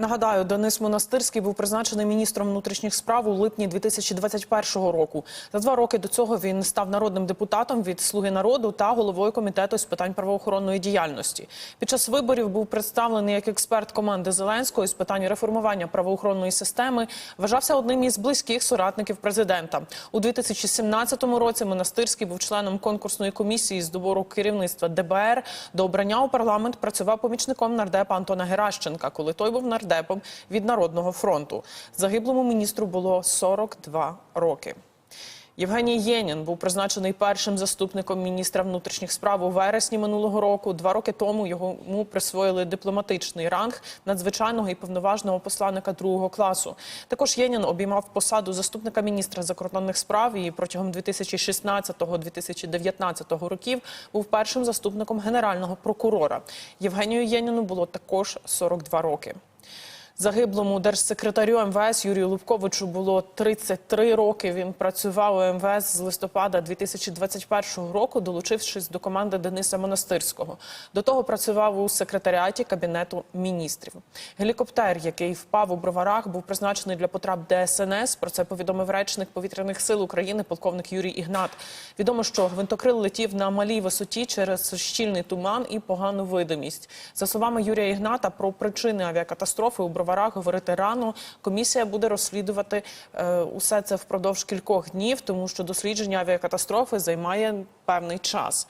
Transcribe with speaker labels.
Speaker 1: Нагадаю, Денис Монастирський був призначений міністром внутрішніх справ у липні 2021 року. За два роки до цього він став народним депутатом від Слуги народу та головою комітету з питань правоохоронної діяльності. Під час виборів був представлений як експерт команди Зеленського з питань реформування правоохоронної системи. Вважався одним із близьких соратників президента. У 2017 році Монастирський був членом конкурсної комісії з добору керівництва ДБР. До обрання у парламент працював помічником нардепа Антона Геращенка, коли той був нардепом від Народного фронту. Загиблому міністру було 42 роки. Євгеній Єнін був призначений першим заступником міністра внутрішніх справ у вересні минулого року. Два роки тому йому присвоїли дипломатичний ранг надзвичайного і повноважного посланника другого класу. Також Єнін обіймав посаду заступника міністра закордонних справ і протягом 2016-2019 років був першим заступником генерального прокурора. Євгенію Єніну було також 42 роки. Загиблому держсекретарю МВС Юрію Лубковичу було 33 роки. Він працював у МВС з листопада 2021 року, долучившись до команди Дениса Монастирського. До того працював у секретаріаті кабінету міністрів. Гелікоптер, який впав у броварах, був призначений для потреб ДСНС. Про це повідомив речник повітряних сил України, полковник Юрій Ігнат. Відомо, що гвинтокрил летів на малій висоті через щільний туман і погану видимість. За словами Юрія Ігната, про причини авіакатастрофи у броварах говорити рано. Комісія буде розслідувати е, усе це впродовж кількох днів, тому що дослідження авіакатастрофи займає певний час.